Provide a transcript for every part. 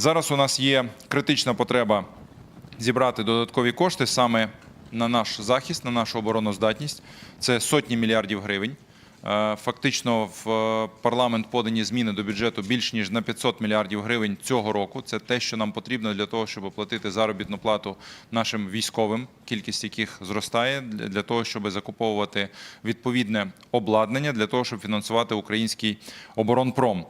Зараз у нас є критична потреба зібрати додаткові кошти саме на наш захист, на нашу обороноздатність. Це сотні мільярдів гривень. Е, Фактично в е, парламент подані зміни до бюджету більш ніж на 500 мільярдів гривень цього року. Це те, що нам потрібно для того, щоб оплатити заробітну плату нашим військовим, кількість яких зростає для для того, щоб закуповувати відповідне обладнання для того, щоб фінансувати український оборонпром.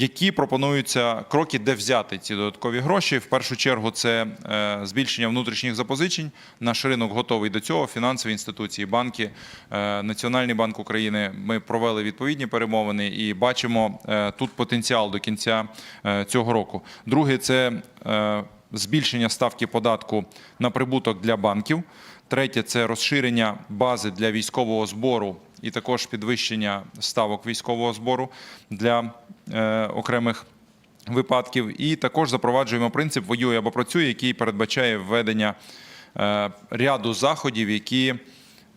Які пропонуються кроки, де взяти ці додаткові гроші? В першу чергу це е, збільшення внутрішніх запозичень. Наш ринок готовий до цього. Фінансові інституції, банки, е, Національний банк України. Ми провели відповідні перемовини і бачимо е, тут потенціал до кінця цього року. Друге це збільшення ставки податку на прибуток для банків. Третє це розширення бази для військового збору і також підвищення ставок військового збору для е, окремих випадків. І також запроваджуємо принцип воює або працює, який передбачає введення е, ряду заходів, які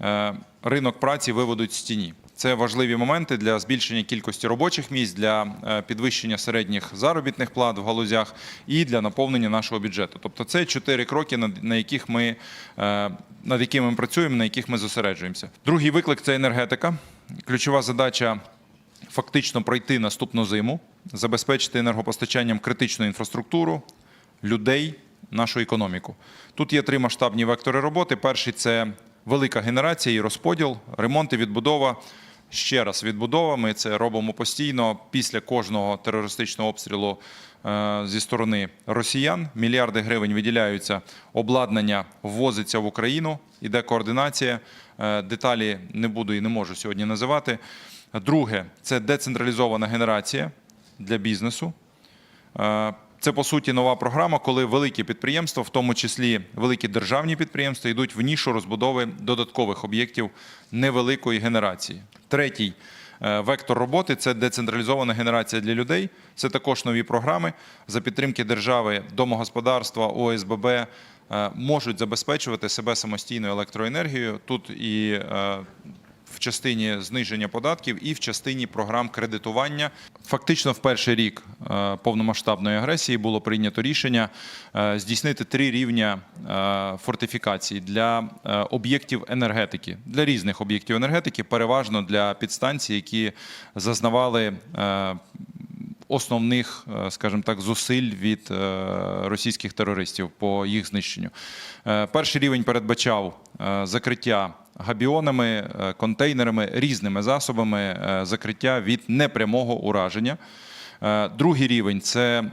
е, ринок праці виведуть з тіні. Це важливі моменти для збільшення кількості робочих місць, для е, підвищення середніх заробітних плат в галузях і для наповнення нашого бюджету. Тобто, це чотири кроки, на яких ми е, над якими ми працюємо, на яких ми зосереджуємося. Другий виклик це енергетика. Ключова задача фактично пройти наступну зиму, забезпечити енергопостачанням критичну інфраструктуру, людей, нашу економіку. Тут є три масштабні вектори роботи. Перший це велика генерація і розподіл, ремонт і відбудова. Ще раз відбудова. Ми це робимо постійно після кожного терористичного обстрілу е, зі сторони росіян. Мільярди гривень виділяються, обладнання ввозиться в Україну, іде координація. Е, Деталі не буду і не можу сьогодні називати. Друге це децентралізована генерація для бізнесу. Це по суті нова програма, коли великі підприємства, в тому числі великі державні підприємства, йдуть в нішу розбудови додаткових об'єктів невеликої генерації. Третій е, вектор роботи це децентралізована генерація для людей. Це також нові програми за підтримки держави, домогосподарства, ОСББ е, можуть забезпечувати себе самостійною електроенергією. Тут і е, в частині зниження податків і в частині програм кредитування. Фактично, в перший рік е, повномасштабної агресії було прийнято рішення е, здійснити три рівня фортифікації фортифікацій для е, об'єктів енергетики, для різних об'єктів енергетики, переважно для підстанцій, які зазнавали. Основних, е, скажімо так, зусиль від е, російських терористів по їх знищенню. Е, Перший рівень передбачав закриття габіонами, контейнерами, різними засобами закриття від непрямого ураження. Другий рівень це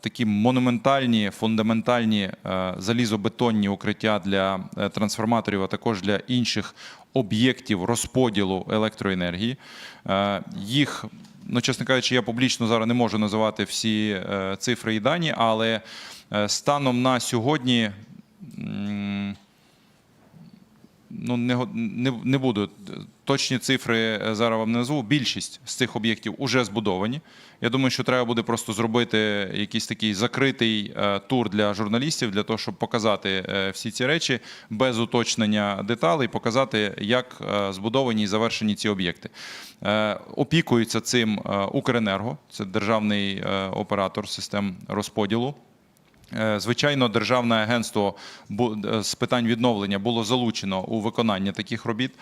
такі монументальні, фундаментальні залізобетонні укриття для трансформаторів, а також для інших об'єктів розподілу електроенергії. Їх, ну чесно кажучи, я публічно зараз не можу називати всі е, цифри і дані, але е, станом на сьогодні. Ну не, не, не буду точні цифри е, зараз вам не назву. Більшість з цих об'єктів вже збудовані. Я думаю, що треба буде просто зробити якийсь такий закритий е, тур для журналістів, для того, щоб показати е, всі ці речі без уточнення деталей, показати, як збудовані і завершені ці об'єкти. Опікується цим Укренерго, це державний оператор систем розподілу. Е, Звичайно, державне агентство е, з питань відновлення було залучено у виконання таких робіт.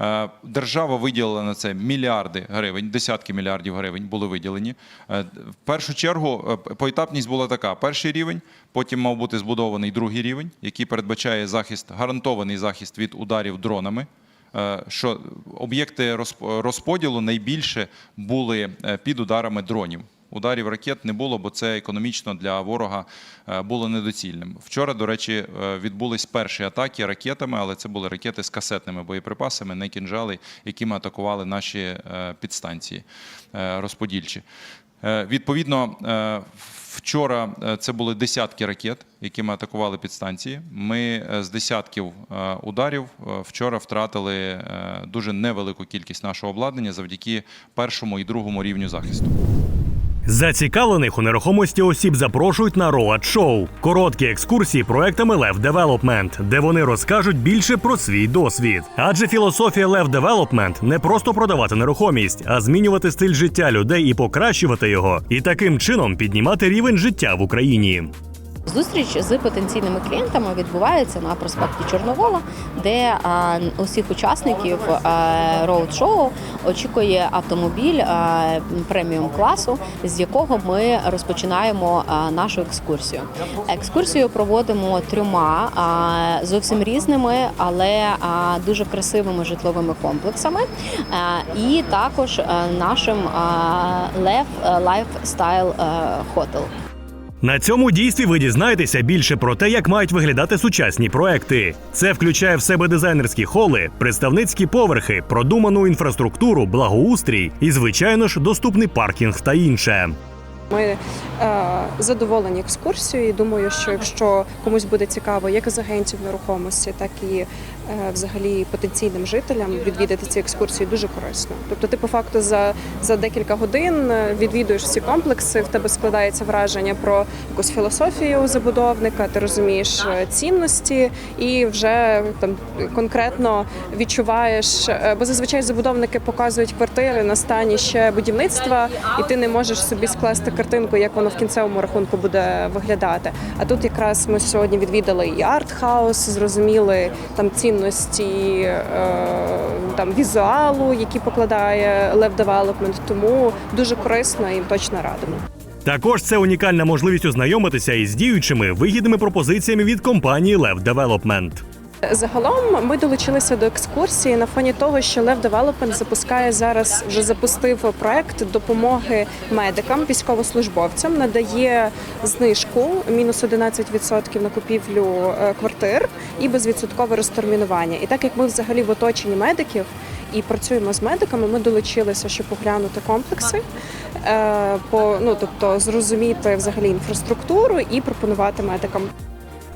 Е, Держава виділила на це мільярди гривень, десятки мільярдів гривень були виділені. В першу чергу поетапність була така: перший рівень, потім мав бути збудований другий рівень, який передбачає захист, гарантований захист від ударів дронами. Що об'єкти розп- розподілу найбільше були під ударами дронів. Ударів ракет не було, бо це економічно для ворога е, було недоцільним. Вчора, до речі, е, відбулись перші атаки ракетами, але це були ракети з касетними боєприпасами, не кінжали, якими атакували наші е, підстанції розподільчі. Відповідно, вчора це були десятки ракет, якими атакували підстанції. Ми з десятків ударів вчора втратили дуже невелику кількість нашого обладнання завдяки першому і другому рівню захисту. Зацікавлених у нерухомості осіб запрошують на Роад Шоу – короткі екскурсії проектами Лев Девелопмент, де вони розкажуть більше про свій досвід. Адже філософія Лев Девелопмент не просто продавати нерухомість, а змінювати стиль життя людей і покращувати його, і таким чином піднімати рівень життя в Україні. Зустріч з потенційними клієнтами відбувається на проспекті Чорновола, де усіх учасників роуд-шоу очікує автомобіль преміум класу, з якого ми розпочинаємо нашу екскурсію. Екскурсію проводимо трьома зовсім різними, але дуже красивими житловими комплексами, і також нашим Лев Lifestyle Hotel. На цьому дійстві ви дізнаєтеся більше про те, як мають виглядати сучасні проекти. Це включає в себе дизайнерські холи, представницькі поверхи, продуману інфраструктуру, благоустрій і, звичайно ж, доступний паркінг та інше. Ми е, задоволені екскурсією. і Думаю, що якщо комусь буде цікаво, як з агентів нерухомості, так і взагалі потенційним жителям відвідати ці екскурсії дуже корисно. Тобто, ти по факту за, за декілька годин е, відвідуєш всі комплекси, в тебе складається враження про якусь філософію забудовника, ти розумієш е, цінності і вже там конкретно відчуваєш, е, бо зазвичай забудовники показують квартири на стані ще будівництва, і ти не можеш собі скласти картинку, як воно в кінцевому рахунку буде виглядати. А тут якраз ми сьогодні відвідали і арт-хаус, зрозуміли там цінності е, там візуалу, які покладає Лев Девелопмент. Тому дуже корисно і точно радимо. Також це унікальна можливість ознайомитися із діючими вигідними пропозиціями від компанії Лев Девелопмент. Загалом ми долучилися до екскурсії на фоні того, що Лев Девелопмент запускає зараз, вже запустив проект допомоги медикам, військовослужбовцям, надає знижку мінус 11% на купівлю е, квартир і безвідсоткове розтермінування. І так як ми взагалі в оточенні медиків. І працюємо з медиками. Ми долучилися, щоб поглянути комплекси, е, по ну тобто зрозуміти взагалі інфраструктуру і пропонувати медикам.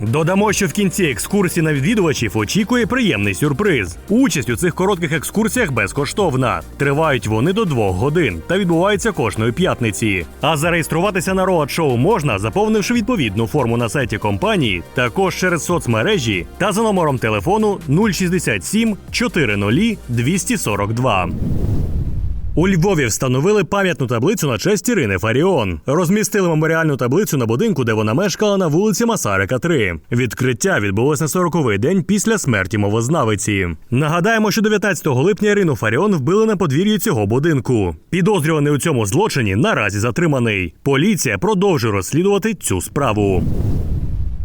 Додамо, що в кінці екскурсії на відвідувачів очікує приємний сюрприз. Участь у цих коротких екскурсіях безкоштовна. Тривають вони до двох годин та відбуваються кожної п'ятниці. А зареєструватися на роад шоу можна, заповнивши відповідну форму на сайті компанії, також через соцмережі та за номером телефону 067 400 242. У Львові встановили пам'ятну таблицю на честь Ірини Фаріон. Розмістили меморіальну таблицю на будинку, де вона мешкала на вулиці Масарика. 3. Відкриття відбулось на 40-й день після смерті мовознавиці. Нагадаємо, що 19 липня Ірину Фаріон вбили на подвір'ї цього будинку. Підозрюваний у цьому злочині наразі затриманий. Поліція продовжує розслідувати цю справу.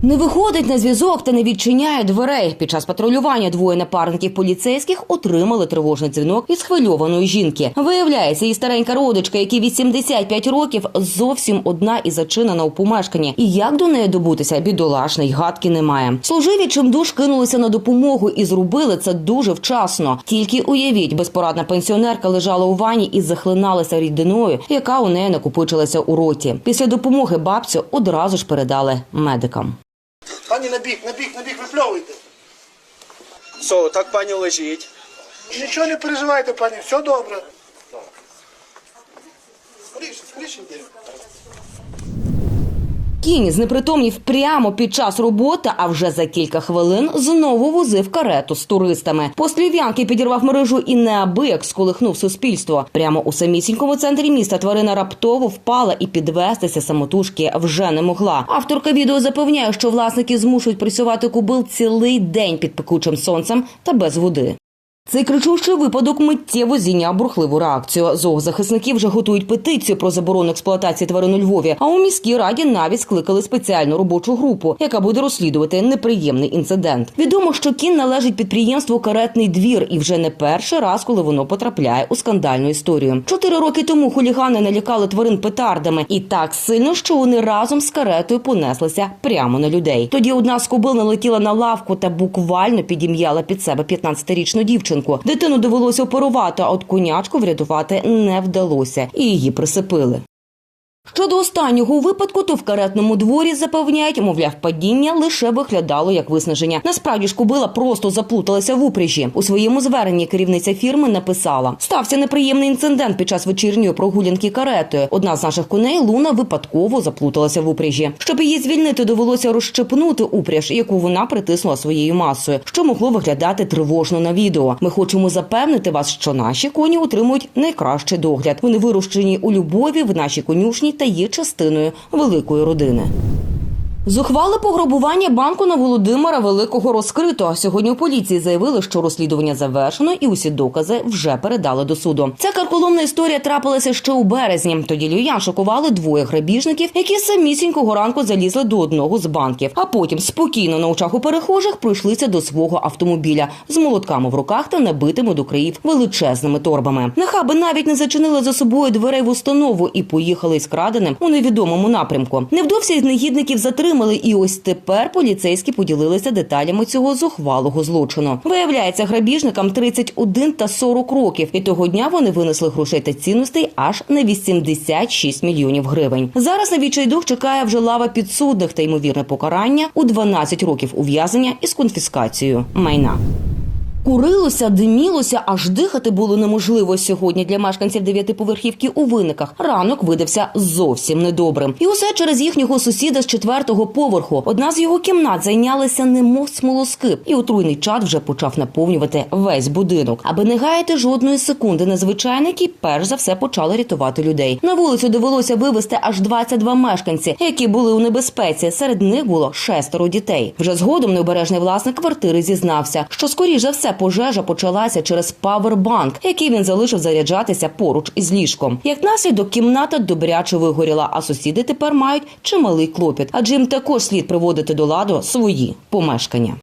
Не виходить на зв'язок та не відчиняє дверей. Під час патрулювання двоє напарників поліцейських отримали тривожний дзвінок із схвильованої жінки. Виявляється, її старенька родичка, якій 85 років, зовсім одна і зачинена у помешканні. І як до неї добутися, бідолашний гадки немає. Служиві чимдуж кинулися на допомогу і зробили це дуже вчасно. Тільки уявіть, безпорадна пенсіонерка лежала у ванні і захлиналася рідиною, яка у неї накопичилася у роті. Після допомоги бабцю одразу ж передали медикам. Пані на бік, на бік, на бік випльовуйте. Все, так пані лежить? Нічого не переживайте, пані, все добре. Скоріше, скоріше йди. Кінь знепритомнів прямо під час роботи, а вже за кілька хвилин знову возив карету з туристами. Послів'янки підірвав мережу і неабияк сколихнув суспільство. Прямо у самісінькому центрі міста тварина раптово впала і підвестися самотужки вже не могла. Авторка відео запевняє, що власники змушують працювати кубил цілий день під пекучим сонцем та без води. Цей кричущий випадок миттєво зійняв бурхливу реакцію. Зоозахисники вже готують петицію про заборону експлуатації тварин у Львові. А у міській раді навіть скликали спеціальну робочу групу, яка буде розслідувати неприємний інцидент. Відомо, що кін належить підприємству Каретний двір, і вже не перший раз, коли воно потрапляє у скандальну історію. Чотири роки тому хулігани налякали тварин петардами і так сильно, що вони разом з каретою понеслися прямо на людей. Тоді одна з кобил налетіла на лавку та буквально підім'яла під себе 15-річну дівчинку. Дитину довелося оперувати, а от конячку врятувати не вдалося, і її присипили. Щодо останнього випадку, то в каретному дворі запевняють, мовляв, падіння лише виглядало як виснаження. Насправді ж кобила просто заплуталася в упряжі. У своєму зверненні керівниця фірми написала: стався неприємний інцидент під час вечірньої прогулянки каретою. Одна з наших коней Луна випадково заплуталася в упряжі. Щоб її звільнити, довелося розщепнути упряж, яку вона притиснула своєю масою, що могло виглядати тривожно на відео. Ми хочемо запевнити вас, що наші коні отримують найкращий догляд. Вони вирощені у любові в нашій конюшні та є частиною великої родини. Зухвале пограбування банку на Володимира Великого розкрито. Сьогодні у поліції заявили, що розслідування завершено і усі докази вже передали до суду. Ця карколомна історія трапилася ще у березні. Тоді львів'ян шокували двоє грабіжників, які самісінького ранку залізли до одного з банків, а потім спокійно на очах у перехожих пройшлися до свого автомобіля з молотками в руках та набитими до країв величезними торбами. Нахаби навіть не зачинили за собою дверей в установу і поїхали з краденим у невідомому напрямку. Невдовзі з негідників затримали, і ось тепер поліцейські поділилися деталями цього зухвалого злочину. Виявляється, грабіжникам 31 та 40 років, і того дня вони винесли грошей та цінностей аж на 86 мільйонів гривень. Зараз на відчайдух чекає вже лава підсудних та ймовірне покарання у 12 років ув'язнення із конфіскацією майна. Курилося, димілося, аж дихати було неможливо сьогодні для мешканців дев'ятиповерхівки у виниках. Ранок видався зовсім недобрим. І усе через їхнього сусіда з четвертого поверху. Одна з його кімнат зайнялася немов смолоскип, і отруйний чад вже почав наповнювати весь будинок. Аби не гаяти жодної секунди, незвичайники перш за все почали рятувати людей. На вулицю довелося вивезти аж 22 мешканці, які були у небезпеці. Серед них було шестеро дітей. Вже згодом необережний власник квартири зізнався, що скоріш за пожежа почалася через павербанк, який він залишив заряджатися поруч із ліжком. Як наслідок, кімната добряче вигоріла, а сусіди тепер мають чималий клопіт, адже їм також слід приводити до ладу свої помешкання.